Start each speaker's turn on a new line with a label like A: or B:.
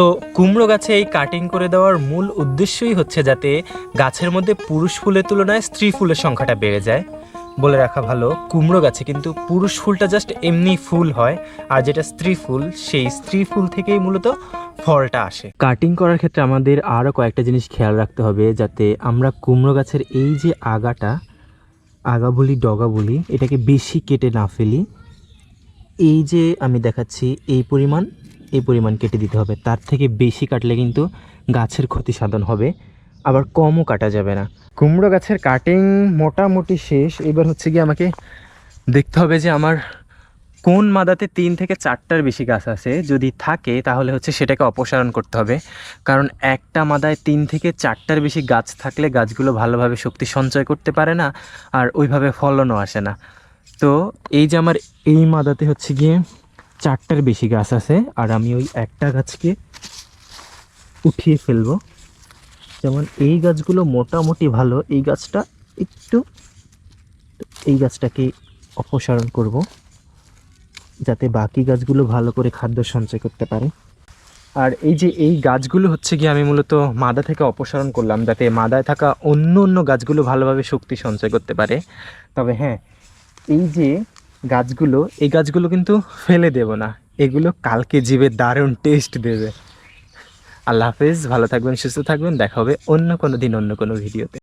A: তো কুমড়ো গাছে এই কাটিং করে দেওয়ার মূল উদ্দেশ্যই হচ্ছে যাতে গাছের মধ্যে পুরুষ ফুলের তুলনায় স্ত্রী ফুলের সংখ্যাটা বেড়ে যায়। বলে রাখা ভালো, কুমড়ো গাছে কিন্তু পুরুষ ফুলটা জাস্ট এমনি ফুল হয়, আর যেটা স্ত্রী ফুল, সেই স্ত্রী ফুল থেকেই মূলত ফলটা আসে। কাটিং করার ক্ষেত্রে আমাদের আরও কয়েকটা জিনিস খেয়াল রাখতে হবে যাতে আমরা কুমড়ো গাছের এই যে আগাটা, আগা বলি, ডগা বলি, এটাকে বেশি কেটে না ফেলি। এই যে আমি দেখাচ্ছি, এই পরিমাণ এই পরিমাণ কেটে দিতে হবে। তার থেকে বেশি কাটলে কিন্তু গাছের ক্ষতি সাধন হবে, আবার কমও কাটা যাবে না। কুমড়ো গাছের কাটিং মোটামুটি শেষ। এবার হচ্ছে কি আমাকে দেখতে হবে যে আমার কোন মাদাতে তিন থেকে চারটার বেশি গাছ আছে। যদি থাকে, তাহলে হচ্ছে সেটাকে অপসারণ করতে হবে। কারণ একটা মাদায় তিন থেকে চারটার বেশি গাছ থাকলে গাছগুলো ভালোভাবে শক্তি সঞ্চয় করতে পারে না, আর ওইভাবে ফলনও আসে না। তো এই যে আমার এই মাদাতে হচ্ছে গিয়ে চারটার বেশি গাছ আছে, আর আমি ওই একটা গাছকে উঠিয়ে ফেলব। যেমন এই গাছগুলো মোটামুটি ভালো, এই গাছটা একটু, এই গাছটাকে অপসারণ করব, যাতে বাকি গাছগুলো ভালো করে খাদ্য সঞ্চয় করতে পারে। আর এই যে এই গাছগুলো হচ্ছে গিয়ে আমি মূলত মাদা থেকে অপসারণ করলাম, যাতে মাদায় থাকা অন্য অন্য গাছগুলো ভালোভাবে শক্তি সঞ্চয় করতে পারে। তবে হ্যাঁ এই যে গাছগুলো, এই গাছগুলো কিন্তু ফেলে দেব না। এগুলো কালকে জীবে দারুণ টেস্ট দেবে। আল্লাহ হাফেজ, ভালো থাকবেন, সুস্থ থাকবেন, দেখা হবে অন্য কোনো দিন, অন্য কোনো ভিডিওতে